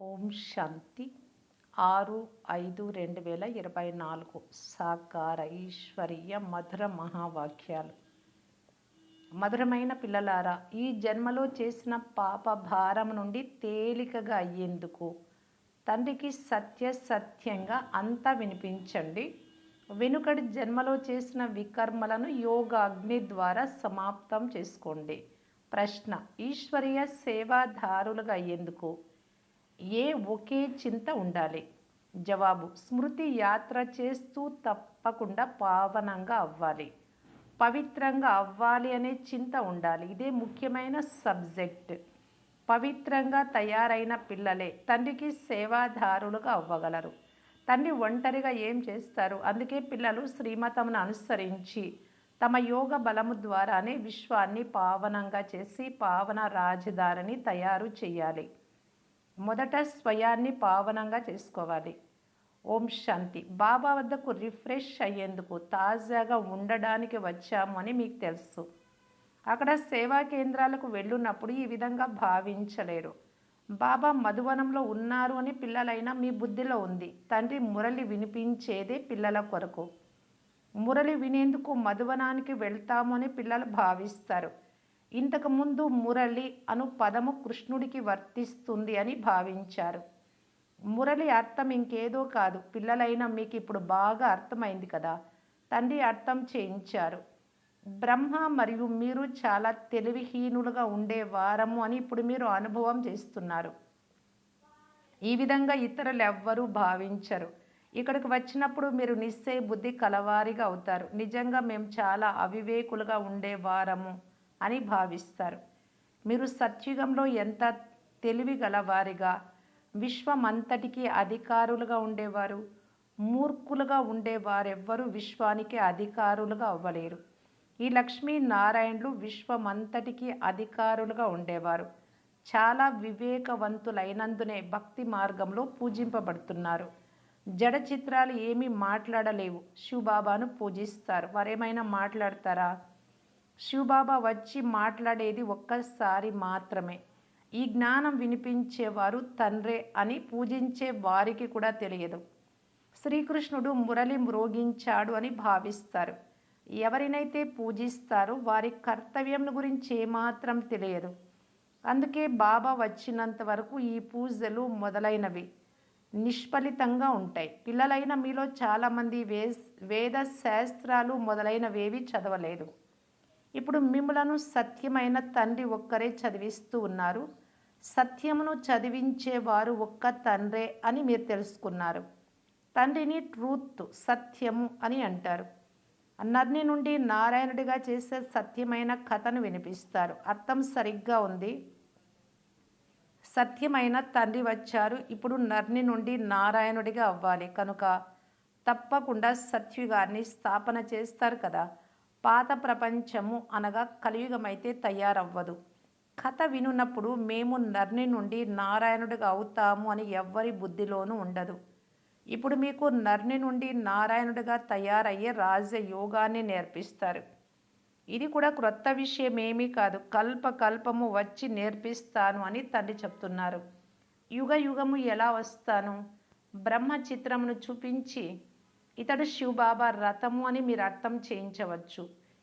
ఓం శాంతి. ఆరు ఐదు రెండు వేల ఇరవై నాలుగు సాకార ఈశ్వరీయ మధుర మహావాక్యాలు. మధురమైన పిల్లలారా ఈ జన్మలో చేసిన పాప భారం నుండి తేలికగా అయ్యేందుకు తండ్రికి సత్య సత్యంగా అంతా వినిపించండి. వెనుకటి జన్మలో చేసిన వికర్మలను యోగ అగ్ని ద్వారా సమాప్తం చేసుకోండి. ప్రశ్న ఈశ్వరీయ సేవాదారులుగా అయ్యేందుకు ఏ ఒకే చింత ఉండాలి? జవాబు స్మృతి యాత్ర చేస్తూ తప్పకుండా పావనంగా అవ్వాలి. పవిత్రంగా అవ్వాలి అనే చింత ఉండాలి. ఇదే ముఖ్యమైన సబ్జెక్ట్. పవిత్రంగా తయారైన పిల్లలే తండ్రికి సేవాదారులుగా అవ్వగలరు. తండ్రి ఒంటరిగా ఏం చేస్తారు? అందుకే పిల్లలు శ్రీమతమును అనుసరించి తమ యోగ బలము ద్వారానే విశ్వాన్ని పావనంగా చేసి పావన రాజధానిని తయారు చేయాలి. మొదట స్వయాన్ని పావనంగా చేసుకోవాలి. ఓం శాంతి. బాబా వద్దకు రిఫ్రెష్ అయ్యేందుకు తాజాగా ఉండడానికి వచ్చాము అని మీకు తెలుసు. అక్కడ సేవా కేంద్రాలకు వెళ్ళున్నప్పుడు ఈ విధంగా భావించలేరు. బాబా మధువనంలో ఉన్నారు అని పిల్లలైనా మీ బుద్ధిలో ఉంది. తండ్రి మురళి వినిపించేదే పిల్లల కొరకు. మురళి వినేందుకు మధువనానికి వెళ్తాము అని పిల్లలు భావిస్తారు. ఇంతకుముందు మురళి అను పదము కృష్ణుడికి వర్తిస్తుంది అని భావించారు. మురళి అర్థం ఇంకేదో కాదు. పిల్లలైన మీకు ఇప్పుడు బాగా అర్థమైంది కదా? తండ్రి అర్థం చేయించారు. బ్రహ్మ మరియు మీరు చాలా తెలివిహీనులుగా ఉండే వారము అని ఇప్పుడు మీరు అనుభవం చేస్తున్నారు. ఈ విధంగా ఇతరులు ఎవ్వరూ భావించరు. ఇక్కడికి వచ్చినప్పుడు మీరు నిశ్చయ బుద్ధి కలవారిగా అవుతారు. నిజంగా మేము చాలా అవివేకులుగా ఉండేవారము అని భావిస్తారు. మీరు సత్యుగంలో ఎంత తెలివి గలవారిగా విశ్వమంతటికి అధికారులుగా ఉండేవారు మూర్ఖులుగా ఉండేవారెవ్వరూ విశ్వానికి అధికారులుగా అవ్వలేరు. ఈ లక్ష్మీనారాయణులు విశ్వమంతటికీ విశ్వమంతటికి అధికారులుగా ఉండేవారు. చాలా వివేకవంతులైనందునే భక్తి మార్గంలో పూజింపబడుతున్నారు. జడ చిత్రాలు ఏమీ మాట్లాడలేవు. శివబాబాను పూజిస్తారు. వారేమైనా మాట్లాడతారా? శివబాబా వచ్చి మాట్లాడేది ఒక్కసారి మాత్రమే. ఈ జ్ఞానం వినిపించేవారు తండ్రే అని పూజించే వారికి కూడా తెలియదు. శ్రీకృష్ణుడు మురళి మ్రోగించాడు అని భావిస్తారు. ఎవరినైతే పూజిస్తారో వారి కర్తవ్యం గురించి ఏమాత్రం తెలియదు. అందుకే బాబా వచ్చినంత వరకు ఈ పూజలు మొదలైనవి. నిష్ఫలితంగా ఉంటాయి. పిల్లలైన మీలో చాలామంది వేస్ వేద శాస్త్రాలు మొదలైనవేవి చదవలేదు. ఇప్పుడు మిమ్మలను సత్యమైన తండ్రి ఒక్కరే చదివిస్తూ ఉన్నారు. సత్యమును చదివించేవారు ఒక్క తండ్రే అని మీరు తెలుసుకున్నారు. తండ్రిని ట్రూత్ సత్యము అని అంటారు. నర్ని నుండి నారాయణుడిగా చేసే సత్యమైన కథను వినిపిస్తారు. అర్థం సరిగ్గా ఉంది. సత్యమైన తండ్రి వచ్చారు. ఇప్పుడు నర్ని నుండి నారాయణుడిగా అవ్వాలి. కనుక తప్పకుండా సత్యుగాన్ని స్థాపన చేస్తారు కదా. పాత ప్రపంచము అనగా కలియుగమైతే తయారవ్వదు. కథ వినున్నప్పుడు మేము నర్ని నుండి నారాయణుడిగా అవుతాము అని ఎవ్వరి బుద్ధిలోనూ ఉండదు. ఇప్పుడు మీకు నర్ని నుండి నారాయణుడిగా తయారయ్యే రాజయోగాన్ని నేర్పిస్తారు. ఇది కూడా క్రొత్త విషయం ఏమీ కాదు. కల్ప కల్పము వచ్చి నేర్పిస్తాను అని తండ్రి చెప్తున్నారు. యుగ యుగము ఎలా వస్తాను? బ్రహ్మ చిత్రమును చూపించి ఇతడు శివబాబా రథము అని మీరు అర్థం చేయించవచ్చు.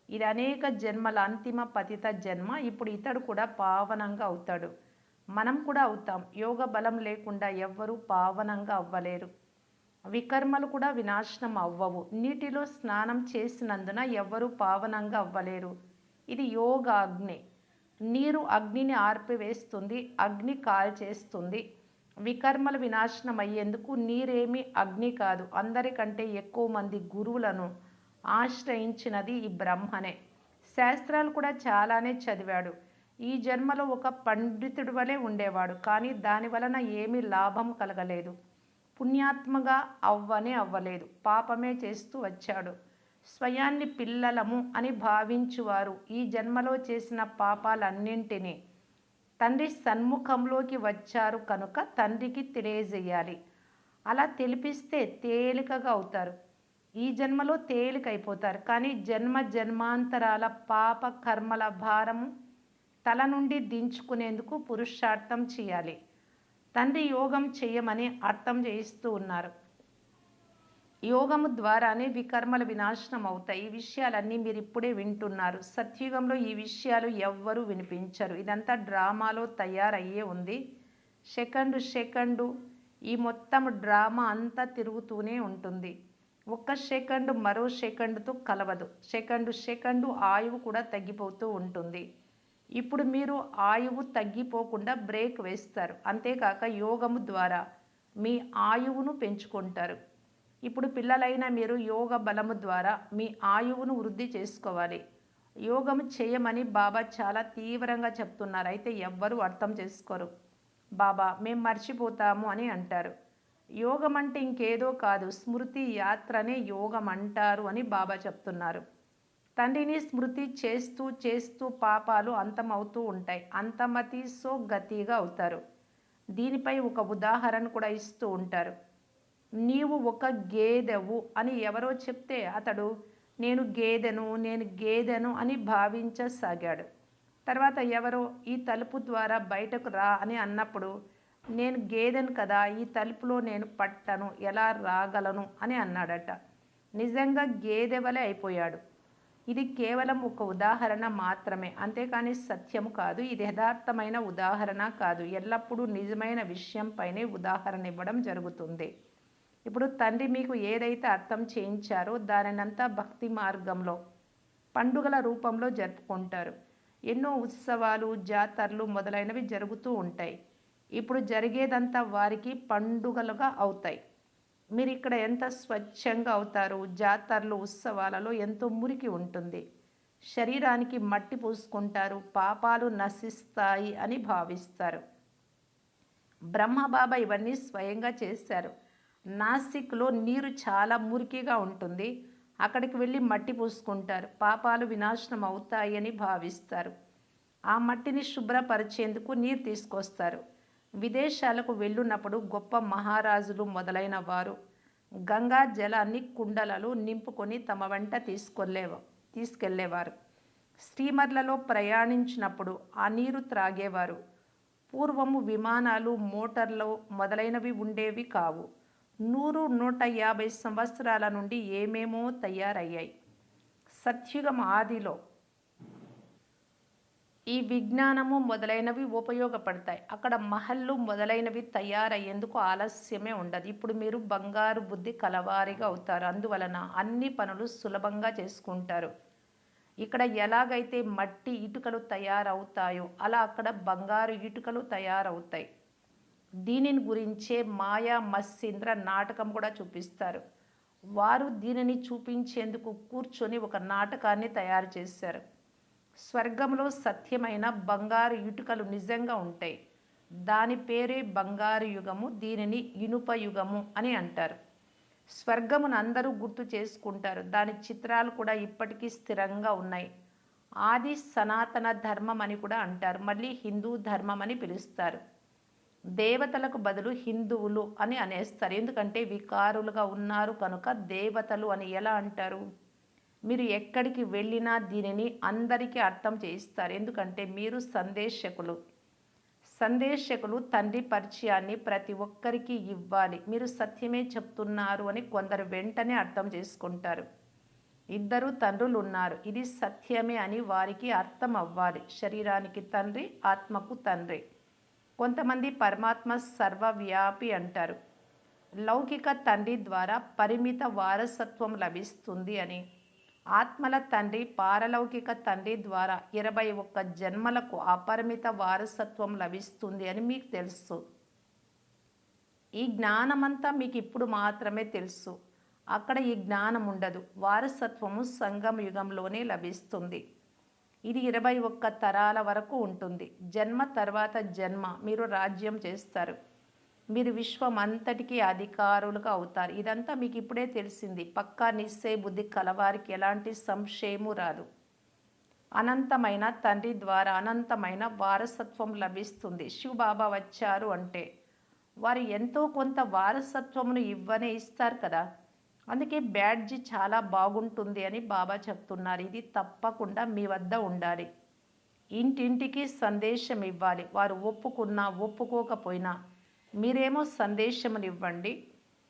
ఇది అనేక జన్మల అంతిమ పతిత జన్మ ఇప్పుడు ఇతడు కూడా పావనంగా అవుతాడు. మనం కూడా అవుతాం. యోగ బలం లేకుండా ఎవ్వరూ పావనంగా అవ్వలేరు. వికర్మలు కూడా వినాశనం అవ్వవు. నీటిలో స్నానం చేసినందున ఎవ్వరూ పావనంగా అవ్వలేరు. ఇది యోగ అగ్ని నీరు అగ్నిని ఆర్పివేస్తుంది అగ్ని కాల్చేస్తుంది. వికర్మలు వినాశనం అయ్యేందుకు నీరేమి అగ్ని కాదు. అందరికంటే ఎక్కువ మంది గురువులను ఆశ్రయించినది ఈ బ్రహ్మనే. శాస్త్రాలు కూడా చాలానే చదివాడు. ఈ జన్మలో ఒక పండితుడి వలె ఉండేవాడు కానీ దాని వలన ఏమీ లాభం కలగలేదు. పుణ్యాత్మగా అవ్వనే అవ్వలేదు. పాపమే చేస్తూ వచ్చాడు. స్వయాన్ని పిల్లలము అని భావించువారు. ఈ జన్మలో చేసిన పాపాలన్నింటినీ తండ్రి సన్ముఖంలోకి వచ్చారు కనుక తండ్రికి తెలియజేయాలి. అలా తెలిపిస్తే తేలికగా అవుతారు. ఈ జన్మలో తేలికైపోతారు. కానీ జన్మ జన్మాంతరాల పాప కర్మల భారము తల నుండి దించుకునేందుకు పురుషార్థం చేయాలి. తండ్రి యోగం చేయమని అర్థం చేయిస్తూ ఉన్నారు. యోగము ద్వారానే వికర్మల వినాశనం అవుతాయి ఈ విషయాలన్నీ మీరు ఇప్పుడే వింటున్నారు. సత్యుగంలో ఈ విషయాలు ఎవ్వరూ వినిపించరు. ఇదంతా డ్రామాలో తయారయ్యే ఉంది. సెకండు సెకండు ఈ మొత్తం డ్రామా అంతా తిరుగుతూనే ఉంటుంది. ఒక్క సెకండ్ మరో సెకండ్తో కలవదు. సెకండు సెకండు ఆయువు కూడా తగ్గిపోతూ ఉంటుంది. ఇప్పుడు మీరు ఆయువు తగ్గిపోకుండా బ్రేక్ వేస్తారు. అంతేకాక యోగము ద్వారా మీ ఆయువును పెంచుకుంటారు. ఇప్పుడు పిల్లలైన మీరు యోగ బలము ద్వారా మీ ఆయువును వృద్ధి చేసుకోవాలి. యోగం చేయమని బాబా చాలా తీవ్రంగా చెప్తున్నారు. అయితే ఎవ్వరూ అర్థం చేసుకోరు. బాబా మేము మర్చిపోతాము అని అంటారు. యోగం అంటే ఇంకేదో కాదు. స్మృతి యాత్రనే యోగం అంటారు అని బాబా చెప్తున్నారు. తండ్రిని స్మృతి చేస్తూ చేస్తూ పాపాలు అంతమవుతూ ఉంటాయి. అంతమతి సో గతిగా అవుతారు. దీనిపై ఒక ఉదాహరణ కూడా ఇస్తూ ఉంటారు. నీవు ఒక గేదెవు అని ఎవరో చెప్తే అతడు నేను గేదెను నేను గేదెను అని భావించసాగాడు. తర్వాత ఎవరో ఈ తలుపు ద్వారా బయటకు రా అని అన్నప్పుడు నేను గేదెను కదా ఈ తలుపులో నేను పట్టను ఎలా రాగలను అని అన్నాడట. నిజంగా గేదె వలె అయిపోయాడు. ఇది కేవలం ఒక ఉదాహరణ మాత్రమే. అంతేకాని సత్యము కాదు. ఇది యథార్థమైన ఉదాహరణ కాదు. ఎల్లప్పుడూ నిజమైన విషయంపైనే ఉదాహరణ ఇవ్వడం జరుగుతుంది. ఇప్పుడు తండ్రి మీకు ఏదైతే అర్థం చేయించారో దానినంతా భక్తి మార్గంలో పండుగల రూపంలో జరుపుకుంటారు. ఎన్నో ఉత్సవాలు జాతరలు మొదలైనవి జరుగుతూ ఉంటాయి. ఇప్పుడు జరిగేదంతా వారికి పండుగలుగా అవుతాయి. మీరు ఇక్కడ ఎంత స్వచ్ఛంగా అవుతారు జాతరలు ఉత్సవాలలో ఎంతో మురికి ఉంటుంది. శరీరానికి మట్టి పూసుకుంటారు పాపాలు నశిస్తాయి అని భావిస్తారు. బ్రహ్మబాబా ఇవన్నీ స్వయంగా చేశారు. నాసిక్లో నీరు చాలా మురికిగా ఉంటుంది. అక్కడికి వెళ్ళి మట్టి పూసుకుంటారు. పాపాలు వినాశనం అవుతాయి అని భావిస్తారు. ఆ మట్టిని శుభ్రపరిచేందుకు నీరు తీసుకొస్తారు. విదేశాలకు వెళ్ళున్నప్పుడు గొప్ప మహారాజులు మొదలైన వారు గంగా జలాన్ని కుండలలో నింపుకొని తమ వెంట తీసుకెళ్ళే తీసుకెళ్ళేవారు. స్టీమర్లలో ప్రయాణించినప్పుడు ఆ నీరు త్రాగేవారు. పూర్వము విమానాలు మోటార్లు మొదలైనవి ఉండేవి కావు. నూరు నూట యాభై సంవత్సరాల నుండి ఏమేమో తయారయ్యాయి. సత్యుగం ఆదిలో ఈ విజ్ఞానము మొదలైనవి ఉపయోగపడతాయి. అక్కడ మహల్లు మొదలైనవి తయారయ్యేందుకు ఆలస్యమే ఉండదు. ఇప్పుడు మీరు బంగారు బుద్ధి కలవారిగా అవుతారు. అందువలన అన్ని పనులు సులభంగా చేసుకుంటారు. ఇక్కడ ఎలాగైతే మట్టి ఇటుకలు తయారవుతాయో అలా అక్కడ బంగారు ఇటుకలు తయారవుతాయి. దీనిని గురించే మాయా మత్స్యంద్ర నాటకం కూడా చూపిస్తారు. వారు దీనిని చూపించేందుకు కూర్చొని ఒక నాటకాన్ని తయారు చేశారు. స్వర్గంలో సత్యమైన బంగారు ఇటుకలు నిజంగా ఉంటాయి. దాని పేరే బంగారు యుగము దీనిని ఇనుప యుగము అని అంటారు. స్వర్గమును అందరూ గుర్తు చేసుకుంటారు. దాని చిత్రాలు కూడా ఇప్పటికీ స్థిరంగా ఉన్నాయి. ఆది సనాతన ధర్మం అని కూడా అంటారు. మళ్ళీ హిందూ ధర్మం అని పిలుస్తారు. దేవతలకు బదులు హిందువులు అని అనేస్తారు. ఎందుకంటే వికారులుగా ఉన్నారు కనుక దేవతలు అని ఎలా అంటారు? మీరు ఎక్కడికి వెళ్ళినా దీనిని అందరికీ అర్థం చేయిస్తారు. ఎందుకంటే మీరు సందేశకులు. సందేశకులు తండ్రి పరిచయాన్ని ప్రతి ఒక్కరికి ఇవ్వాలి. మీరు సత్యమే చెప్తున్నారు అని కొందరు వెంటనే అర్థం చేసుకుంటారు. ఇద్దరు తండ్రులు ఉన్నారు. ఇది సత్యమే అని వారికి అర్థం అవ్వాలి. శరీరానికి తండ్రి ఆత్మకు తండ్రి. కొంతమంది పరమాత్మ సర్వవ్యాపి అంటారు. లౌకిక తండ్రి ద్వారా పరిమిత వారసత్వం లభిస్తుంది అని. ఆత్మల తండ్రి పారలౌకిక తండ్రి ద్వారా ఇరవై ఒక్క జన్మలకు అపరిమిత వారసత్వం లభిస్తుంది అని మీకు తెలుసు. ఈ జ్ఞానమంతా మీకు ఇప్పుడు మాత్రమే తెలుసు. అక్కడ ఈ జ్ఞానం ఉండదు వారసత్వము సంగమ యుగంలోనే లభిస్తుంది. ఇది ఇరవై ఒక్క తరాల వరకు ఉంటుంది. జన్మ తర్వాత జన్మ మీరు రాజ్యం చేస్తారు. మీరు విశ్వం అంతటికీ అధికారులుగా అవుతారు. ఇదంతా మీకు ఇప్పుడే తెలిసింది. పక్కా నిశ్చయ బుద్ధి కలవారికి ఎలాంటి సంశయము రాదు. అనంతమైన తండ్రి ద్వారా అనంతమైన వారసత్వం లభిస్తుంది. శివబాబా వచ్చారు అంటే వారు ఎంతో కొంత వారసత్వమును ఇవ్వనే ఇస్తారు కదా. అందుకే బ్యాడ్జి చాలా బాగుంటుంది అని బాబా చెప్తున్నారు. ఇది తప్పకుండా మీ వద్ద ఉండాలి. ఇంటింటికి సందేశం ఇవ్వాలి. వారు ఒప్పుకున్నా ఒప్పుకోకపోయినా మీరేమో సందేశమునివ్వండి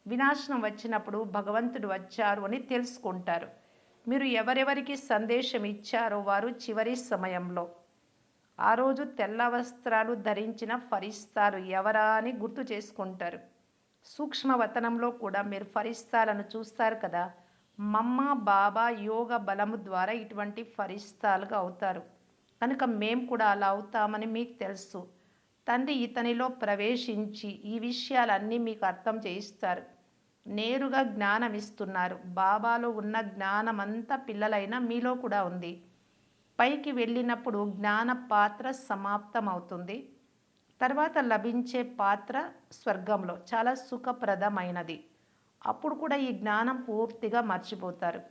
వినాశనం వచ్చినప్పుడు భగవంతుడు వచ్చారు అని తెలుసుకుంటారు. మీరు ఎవరెవరికి సందేశం ఇచ్చారో వారు చివరి సమయంలో. ఆ రోజు తెల్ల వస్త్రాలు ధరించిన ఫరిస్తారు ఎవరా అని గుర్తు చేసుకుంటారు. సూక్ష్మవతనంలో కూడా మీరు ఫరిస్తాలను చూస్తారు కదా. మమ్మ బాబా యోగ బలము ద్వారా ఇటువంటి ఫరిస్తాలుగా అవుతారు. కనుక మేము కూడా అలా అవుతామని మీకు తెలుసు. తండ్రి ఇతనిలో ప్రవేశించి ఈ విషయాలన్నీ మీకు అర్థం చేయిస్తారు. నేరుగా జ్ఞానం ఇస్తున్నారు బాబాలో ఉన్న జ్ఞానం అంతా పిల్లలైన మీలో కూడా ఉంది. పైకి వెళ్ళినప్పుడు జ్ఞాన పాత్ర సమాప్తం అవుతుంది తర్వాత లభించే పాత్ర స్వర్గంలో చాలా సుఖప్రదమైనది. అప్పుడు కూడా ఈ జ్ఞానం పూర్తిగా మర్చిపోతారు.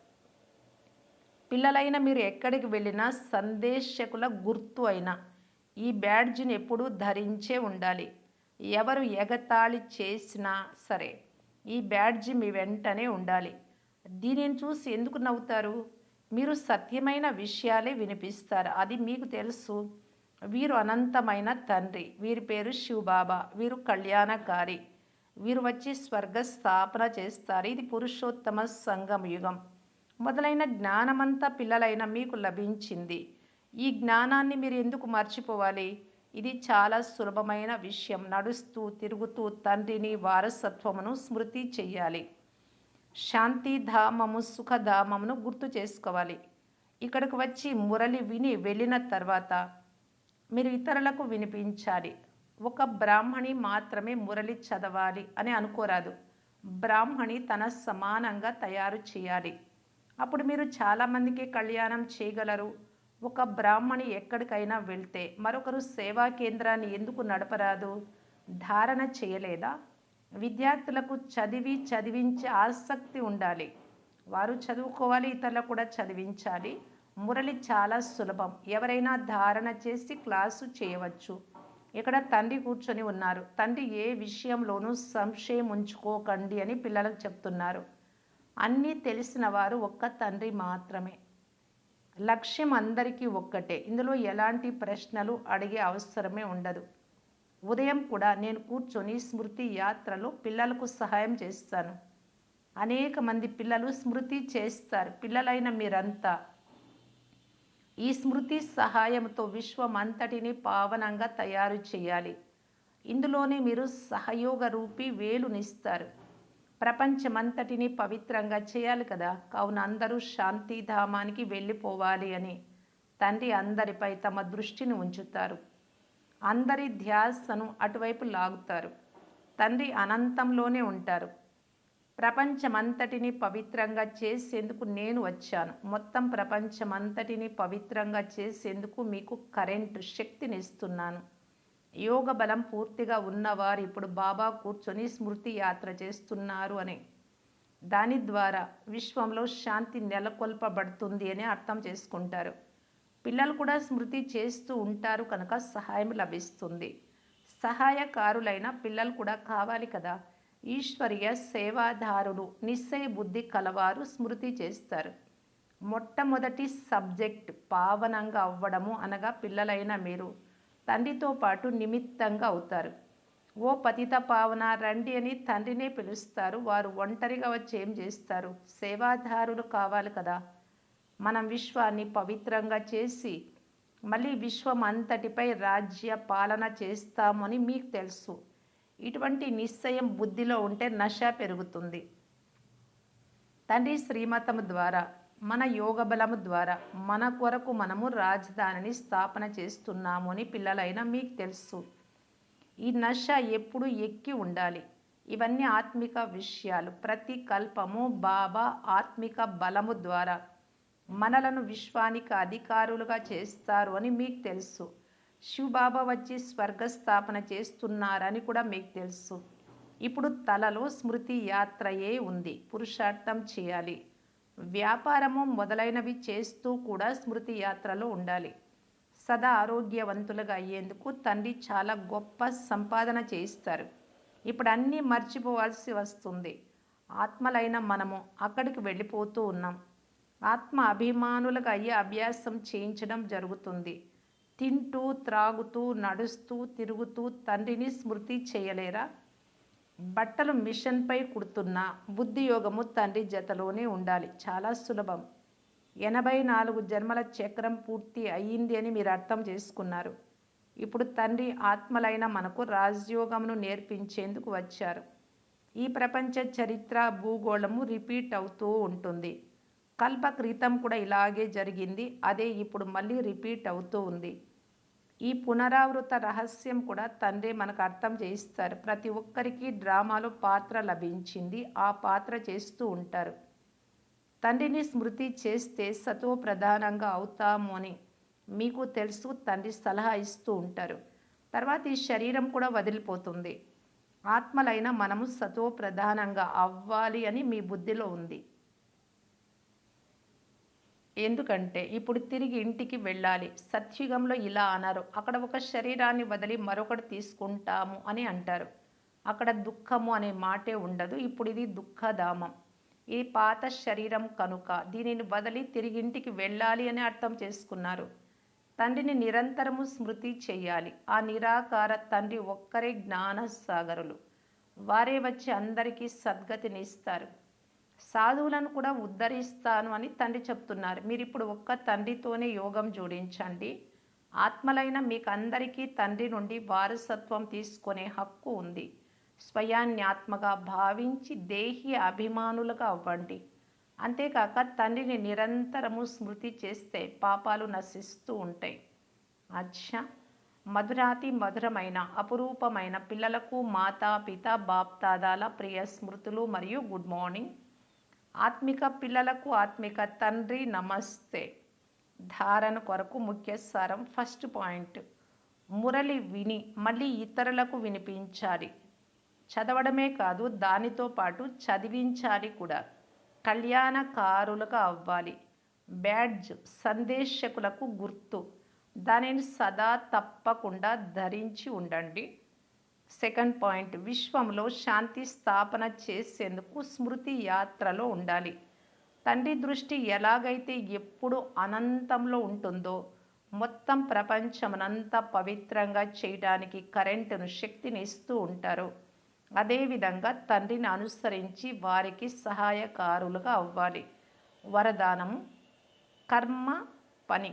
పిల్లలైన మీరు ఎక్కడికి వెళ్ళినా సందేశకుల గుర్తు అయినా ఈ బ్యాడ్జ్ని ఎప్పుడూ ధరించే ఉండాలి. ఎవరు ఎగతాళి చేసినా సరే ఈ బ్యాడ్జ్ మీ వెంటనే ఉండాలి. దీనిని చూసి ఎందుకు నవ్వుతారు? మీరు సత్యమైన విషయాలే వినిపిస్తారు. అది మీకు తెలుసు. వీరు అనంతమైన తండ్రి. వీరి పేరు శివబాబా. వీరు కళ్యాణకారి. వీరు వచ్చి స్వర్గ స్థాపన చేస్తారు. ఇది పురుషోత్తమ సంగం యుగం. మొదలైన జ్ఞానమంతా పిల్లలైన మీకు లభించింది. ఈ జ్ఞానాన్ని మీరు ఎందుకు మర్చిపోవాలి? ఇది చాలా సులభమైన విషయం. నడుస్తూ తిరుగుతూ తండ్రిని వారసత్వమును స్మృతి చెయ్యాలి. శాంతిధామము సుఖధామమును గుర్తు చేసుకోవాలి. ఇక్కడికి వచ్చి మురళి విని వెళ్ళిన తర్వాత మీరు ఇతరులకు వినిపించాలి. ఒక బ్రాహ్మణి మాత్రమే మురళి చదవాలి అని అనుకోరాదు. బ్రాహ్మణి తన సమానంగా తయారు చేయాలి. అప్పుడు మీరు చాలామందికి కళ్యాణం చేయగలరు. ఒక బ్రాహ్మణి ఎక్కడికైనా వెళ్తే మరొకరు సేవా కేంద్రాన్ని ఎందుకు నడపరాదు? ధారణ చేయలేదా? విద్యార్థులకు చదివి చదివించే ఆసక్తి ఉండాలి. వారు చదువుకోవాలి ఇతరులకు కూడా చదివించాలి. మురళి చాలా సులభం. ఎవరైనా ధారణ చేసి క్లాసు చేయవచ్చు. ఇక్కడ తండ్రి కూర్చొని ఉన్నారు. తండ్రి ఏ విషయంలోనూ సంశయం ఉంచుకోకండి అని పిల్లలకు చెప్తున్నారు. అన్నీ తెలిసిన వారు ఒక్క తండ్రి మాత్రమే. లక్ష్యం అందరికీ ఒక్కటే. ఇందులో ఎలాంటి ప్రశ్నలు అడిగే అవసరమే ఉండదు. ఉదయం కూడా నేను కూర్చొని స్మృతి యాత్రలో పిల్లలకు సహాయం చేస్తాను. అనేక మంది పిల్లలు స్మృతి చేస్తారు. పిల్లలైన మీరంతా ఈ స్మృతి సహాయంతో విశ్వం అంతటిని పావనంగా తయారు చేయాలి. ఇందులోనే మీరు సహయోగ రూపి వేలునిస్తారు. ప్రపంచమంతటిని పవిత్రంగా చేయాలి కదా. కావున అందరూ శాంతిధామానికి వెళ్ళిపోవాలి అని తండ్రి అందరిపై తమ దృష్టిని ఉంచుతారు. అందరి ధ్యాసను అటువైపు లాగుతారు. తండ్రి అనంతంలోనే ఉంటారు. ప్రపంచమంతటిని పవిత్రంగా చేసేందుకు నేను వచ్చాను. మొత్తం ప్రపంచమంతటిని పవిత్రంగా చేసేందుకు మీకు కరెంటు శక్తిని ఇస్తున్నాను యోగ బలం పూర్తిగా ఉన్నవారు ఇప్పుడు బాబా కూర్చొని స్మృతి యాత్ర చేస్తున్నారు అని. దాని ద్వారా విశ్వంలో శాంతి నెలకొల్పబడుతుంది అని అర్థం చేసుకుంటారు. పిల్లలు కూడా స్మృతి చేస్తూ ఉంటారు కనుక సహాయం లభిస్తుంది. సహాయకారులైన పిల్లలు కూడా కావాలి కదా. ఈశ్వరీయ సేవాదారులు నిశ్చయ బుద్ధి కలవారు స్మృతి చేస్తారు. మొట్టమొదటి సబ్జెక్ట్ పావనంగా అవ్వడము అనగా పిల్లలైన మీరు. తండ్రితో పాటు నిమిత్తంగా అవుతారు. ఓ పతిత పావన రండి అని తండ్రినే పిలుస్తారు. వారు ఒంటరిగా వచ్చి ఏం చేస్తారు? సేవాదారులు కావాలి కదా. మనం విశ్వాన్ని పవిత్రంగా చేసి మళ్ళీ విశ్వం అంతటిపై రాజ్య పాలన చేస్తామని మీకు తెలుసు. ఇటువంటి నిశ్చయం బుద్ధిలో ఉంటే నశ పెరుగుతుంది. తండ్రి శ్రీమతం ద్వారా మన యోగ బలము ద్వారా మన కొరకు మనము రాజధానిని స్థాపన చేస్తున్నాము అని పిల్లలైన మీకు తెలుసు. ఈ నశ ఎప్పుడు ఎక్కి ఉండాలి. ఇవన్నీ ఆత్మిక విషయాలు. ప్రతి కల్పము బాబా ఆత్మిక బలము ద్వారా మనలను విశ్వానికి అధికారులుగా చేస్తారు అని మీకు తెలుసు. శివబాబా వచ్చి స్వర్గస్థాపన చేస్తున్నారని కూడా మీకు తెలుసు. ఇప్పుడు తలలో స్మృతి యాత్రయే ఉంది. పురుషార్థం చేయాలి. వ్యాపారము మొదలైనవి చేస్తూ కూడా స్మృతి యాత్రలో ఉండాలి. సదా ఆరోగ్యవంతులుగా అయ్యేందుకు తండ్రి చాలా గొప్ప సంపాదన చేయిస్తారు. ఇప్పుడు అన్నీ మర్చిపోవాల్సి వస్తుంది. ఆత్మలైన మనము అక్కడికి వెళ్ళిపోతూ ఉన్నాం. ఆత్మ అభిమానులుగా అయ్యే అభ్యాసం చేయించడం జరుగుతుంది. తింటూ త్రాగుతూ నడుస్తూ తిరుగుతూ తండ్రిని స్మృతి చేయలేరా? బట్టలు మిషన్పై కుడుతున్న బుద్ధి యోగము తండ్రి జతలోనే ఉండాలి. చాలా సులభం. ఎనభై నాలుగు జన్మల చక్రం పూర్తి అయ్యింది అని మీరు అర్థం చేసుకున్నారు. ఇప్పుడు తండ్రి ఆత్మలైన మనకు రాజయోగమును నేర్పించేందుకు వచ్చారు. ఈ ప్రపంచ చరిత్ర భూగోళము రిపీట్ అవుతూ ఉంటుంది. కల్ప క్రితం కూడా ఇలాగే జరిగింది. అదే ఇప్పుడు మళ్ళీ రిపీట్ అవుతూ ఉంది. ఈ పునరావృత రహస్యం కూడా తండ్రి మనకు అర్థం చేయిస్తారు. ప్రతి ఒక్కరికి డ్రామాలో పాత్ర లభించింది. ఆ పాత్ర చేస్తూ ఉంటారు. తండ్రిని స్మృతి చేస్తే సతో ప్రధానంగా అవుతాము అని మీకు తెలుసు తండ్రి సలహా ఇస్తూ ఉంటారు. తర్వాత ఈ శరీరం కూడా వదిలిపోతుంది. ఆత్మలైన మనము సతో ప్రధానంగా అవ్వాలి అని మీ బుద్ధిలో ఉంది. ఎందుకంటే ఇప్పుడు తిరిగి ఇంటికి వెళ్ళాలి. సత్యుగంలో ఇలా అన్నారు అక్కడ ఒక శరీరాన్ని వదిలి మరొకటి తీసుకుంటాము అని అంటారు. అక్కడ దుఃఖము అనే మాటే ఉండదు. ఇప్పుడు ఇది దుఃఖధామం. ఇది పాత శరీరం కనుక దీనిని వదిలి తిరిగి ఇంటికి వెళ్ళాలి అని అర్థం చేసుకున్నారు. తండ్రిని నిరంతరము స్మృతి చేయాలి. ఆ నిరాకార తండ్రి ఒక్కరే జ్ఞానసాగరులు. వారే వచ్చి అందరికీ సద్గతినిస్తారు సాధువులను కూడా ఉద్ధరిస్తాను అని తండ్రి చెప్తున్నారు. మీరు ఇప్పుడు ఒక్క తండ్రితోనే యోగం జోడించండి. ఆత్మలైన మీకు అందరికీ తండ్రి నుండి వారసత్వం తీసుకునే హక్కు ఉంది. స్వయాన్యాత్మగా భావించి దేహి అభిమానులుగా అవ్వండి. అంతేకాక తండ్రిని నిరంతరము స్మృతి చేస్తే పాపాలు నశిస్తూ ఉంటాయి. అచ్చ! మధురాతి మధురమైన అపురూపమైన పిల్లలకు మాతా పిత బాప్తాదాల ప్రియ స్మృతులు మరియు గుడ్ మార్నింగ్. ఆత్మిక పిల్లలకు ఆత్మిక తండ్రి నమస్తే. ధారణ కొరకు ముఖ్య సారం ఫస్ట్ పాయింట్. మురళి విని మళ్ళీ ఇతరులకు వినిపించాలి. చదవడమే కాదు దానితో పాటు చదివించాలి కూడా. కళ్యాణకారులుగా అవ్వాలి. బ్యాడ్జ్ సందేశకులకు గుర్తు. దానిని సదా తప్పకుండా ధరించి ఉండండి. సెకండ్ పాయింట్ విశ్వంలో శాంతి స్థాపన చేసేందుకు స్మృతి యాత్రలో ఉండాలి. తండ్రి దృష్టి ఎలాగైతే ఎప్పుడు అనంతంలో ఉంటుందో మొత్తం ప్రపంచమనంతా పవిత్రంగా చేయడానికి కరెంటును శక్తిని ఇస్తూ ఉంటారు. అదేవిధంగా తండ్రిని అనుసరించి వారికి సహాయకారులుగా అవ్వాలి. వరదానం కర్మ పని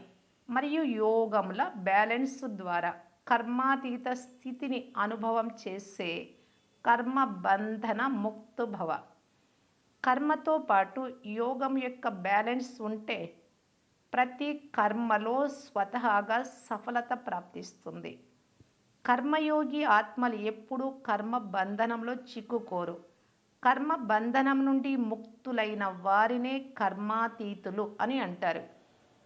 మరియు యోగముల బ్యాలెన్స్ ద్వారా. కర్మాతీత స్థితిని అనుభవం చేసే కర్మ బంధన ముక్తుభవ. కర్మతో పాటు యోగం యొక్క బ్యాలెన్స్ ఉంటే ప్రతి కర్మలో స్వతహాగా సఫలత ప్రాప్తిస్తుంది. కర్మయోగి ఆత్మలు ఎప్పుడూ కర్మ బంధనంలో చిక్కుకోరు. కర్మ బంధనం నుండి ముక్తులైన వారినే కర్మాతీతులు అని అంటారు.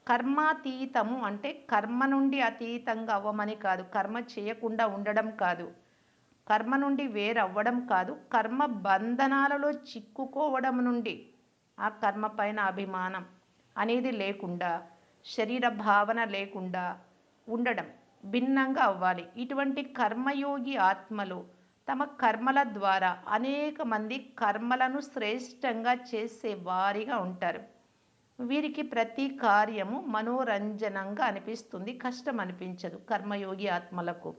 కర్మాతీతము అంటే కర్మ నుండి అతీతంగా అవ్వమని కాదు కర్మ చేయకుండా ఉండడం కాదు. కర్మ నుండి వేరవ్వడం కాదు కర్మ బంధనాలలో చిక్కుకోవడం నుండి ఆ కర్మ పైన అభిమానం అనేది లేకుండా శరీర భావన లేకుండా ఉండడం భిన్నంగా అవ్వాలి. ఇటువంటి కర్మయోగి ఆత్మలు తమ కర్మల ద్వారా అనేక మంది కర్మలను శ్రేష్టంగా చేసే వారిగా ఉంటారు. వీరికి ప్రతి కార్యము మనోరంజనంగా అనిపిస్తుంది. కష్టం అనిపించదు కర్మయోగి ఆత్మలకు.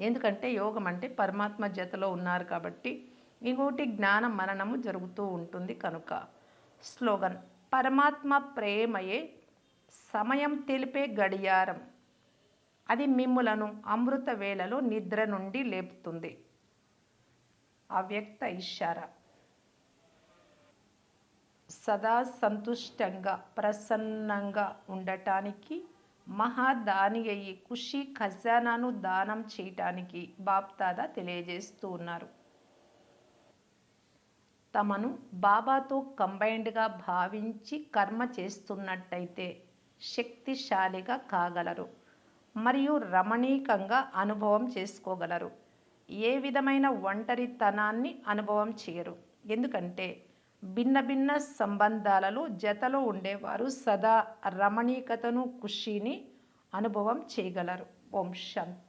ఎందుకంటే యోగం అంటే పరమాత్మ జతలో ఉన్నారు కాబట్టి ఇంకోటి జ్ఞాన మననము జరుగుతూ ఉంటుంది కనుక. స్లోగన్ పరమాత్మ ప్రేమయే సమయం తెలిపే గడియారం. అది మిమ్ములను అమృత వేళలో నిద్ర నుండి లేపుతుంది. అవ్యక్త ఇషారా సదా సంతుష్టంగా ప్రసన్నంగా ఉండటానికి మహాదాని అయ్యి ఖుషి ఖజానాను దానం చేయటానికి బాప్దాదా తెలియజేస్తూ ఉన్నారు. తమను బాబాతో కంబైన్డ్గా భావించి కర్మ చేస్తున్నట్టయితే శక్తిశాలిగా కాగలరు మరియు రమణీకంగా అనుభవం చేసుకోగలరు. ఏ విధమైన ఒంటరితనాన్ని అనుభవం చేయరు. ఎందుకంటే భిన్న భిన్న సంబంధాలలో జతలో ఉండేవారు. సదా రమణీకతను ఖుషీని అనుభవం చేయగలరు. ఓం శాంతి.